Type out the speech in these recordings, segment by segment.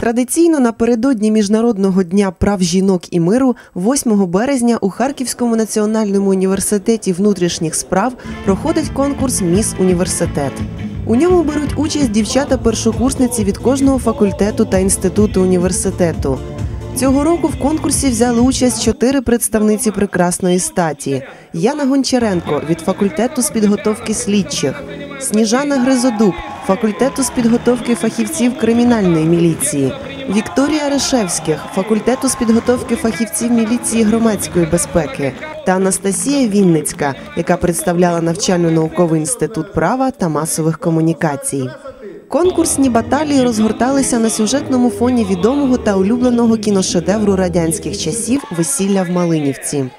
Традиційно напередодні Міжнародного дня прав жінок і миру, 8 березня у Харківському національному університеті внутрішніх справ проходить конкурс Міс Університет. У ньому беруть участь дівчата-першокурсниці від кожного факультету та інституту університету. Цього року в конкурсі взяли участь чотири представниці прекрасної статі: Яна Гончаренко від факультету з підготовки слідчих, Сніжана Гризодуб, факультету з підготовки фахівців кримінальної міліції, Вікторія Решевських, факультету з підготовки фахівців міліції громадської безпеки, та Анастасія Вінницька, яка представляла навчально-науковий інститут права та масових комунікацій. Конкурсні баталії розгорталися на сюжетному фоні відомого та улюбленого кіношедевру радянських часів Весілля в Малинівці.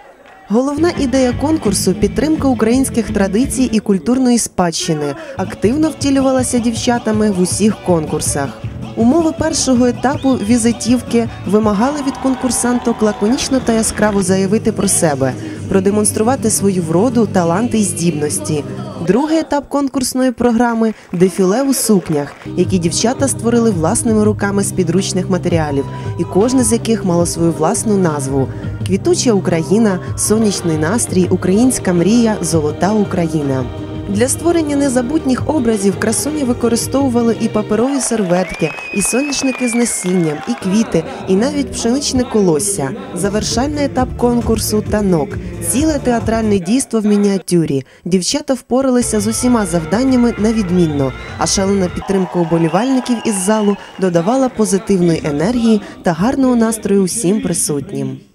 Головна ідея конкурсу підтримка українських традицій і культурної спадщини активно втілювалася дівчатами в усіх конкурсах. Умови першого етапу візитівки вимагали від конкурсанток лаконічно та яскраво заявити про себе, продемонструвати свою вроду, таланти і здібності. Другий етап конкурсної програми дефіле у сукнях, які дівчата створили власними руками з підручних матеріалів, і кожне з яких мало свою власну назву: Квітуча Україна, сонячний настрій, українська мрія, золота Україна. Для створення незабутніх образів красуні використовували і паперові серветки, і соняшники з насінням, і квіти, і навіть пшеничне колосся. Завершальний етап конкурсу танок, ціле театральне дійство в мініатюрі. Дівчата впоралися з усіма завданнями на відмінно, а шалена підтримка уболівальників із залу додавала позитивної енергії та гарного настрою усім присутнім.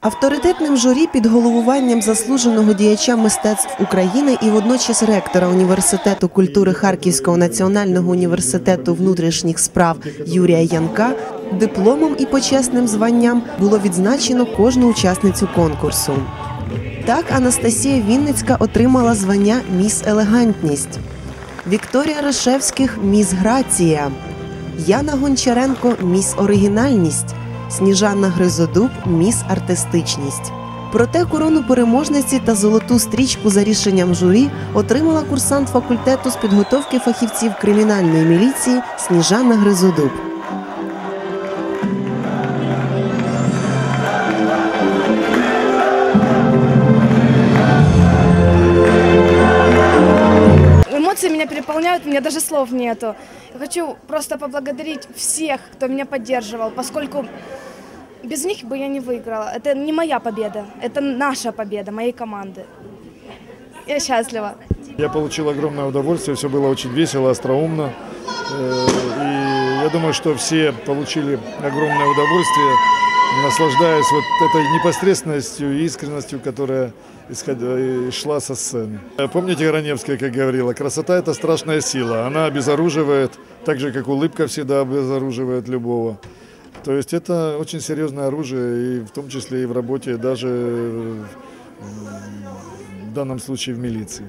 Авторитетним журі під головуванням заслуженого діяча мистецтв України і водночас ректора університету культури Харківського національного університету внутрішніх справ Юрія Янка дипломом і почесним званням було відзначено кожну учасницю конкурсу. Так Анастасія Вінницька отримала звання Міс Елегантність, Вікторія Решевських Міс Грація, Яна Гончаренко Міс Оригінальність. Сніжана Гризодуб міс артистичність. Проте корону переможниці та золоту стрічку за рішенням журі отримала курсант факультету з підготовки фахівців кримінальної міліції Сніжана Гризодуб. Эмоции меня переполняют, у меня даже слов нету. Я хочу просто поблагодарить всех, кто меня поддерживал, поскольку без них бы я не выиграла. Это не моя победа, это наша победа, моей команды. Я счастлива. Я получил огромное удовольствие, все было очень весело, остроумно. Э, И я думаю, что все получили огромное удовольствие, наслаждаясь вот этой непосредственностью и искренностью, которая исходя- и шла со сцены. Э, Помните Гораневская, как говорила, красота – это страшная сила. Она обезоруживает, так же, как улыбка всегда обезоруживает любого. То есть это очень серьезное оружие, и в том числе и в работе, даже э, в данном случае в милиции.